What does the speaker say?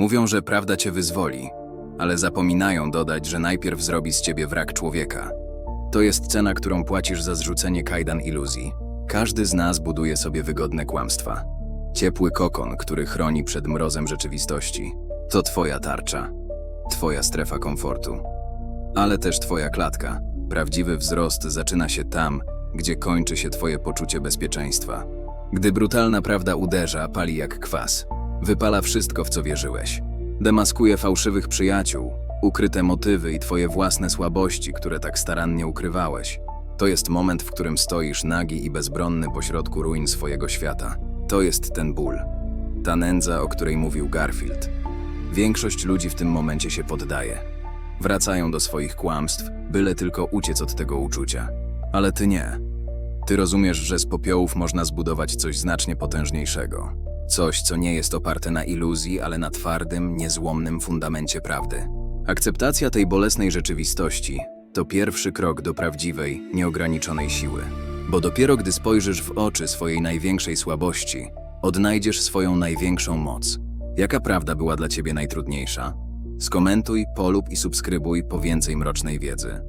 Mówią, że prawda cię wyzwoli, ale zapominają dodać, że najpierw zrobi z ciebie wrak człowieka. To jest cena, którą płacisz za zrzucenie kajdan iluzji. Każdy z nas buduje sobie wygodne kłamstwa. Ciepły kokon, który chroni przed mrozem rzeczywistości. To twoja tarcza, twoja strefa komfortu. Ale też twoja klatka. Prawdziwy wzrost zaczyna się tam, gdzie kończy się twoje poczucie bezpieczeństwa. Gdy brutalna prawda uderza, pali jak kwas. Wypala wszystko, w co wierzyłeś. Demaskuje fałszywych przyjaciół, ukryte motywy i twoje własne słabości, które tak starannie ukrywałeś. To jest moment, w którym stoisz nagi i bezbronny pośrodku ruin swojego świata. To jest ten ból. Ta nędza, o której mówił Garfield. Większość ludzi w tym momencie się poddaje. Wracają do swoich kłamstw, byle tylko uciec od tego uczucia. Ale ty nie. Ty rozumiesz, że z popiołów można zbudować coś znacznie potężniejszego. Coś, co nie jest oparte na iluzji, ale na twardym, niezłomnym fundamencie prawdy. Akceptacja tej bolesnej rzeczywistości to pierwszy krok do prawdziwej, nieograniczonej siły. Bo dopiero gdy spojrzysz w oczy swojej największej słabości, odnajdziesz swoją największą moc. Jaka prawda była dla ciebie najtrudniejsza? Skomentuj, polub i subskrybuj po więcej mrocznej wiedzy.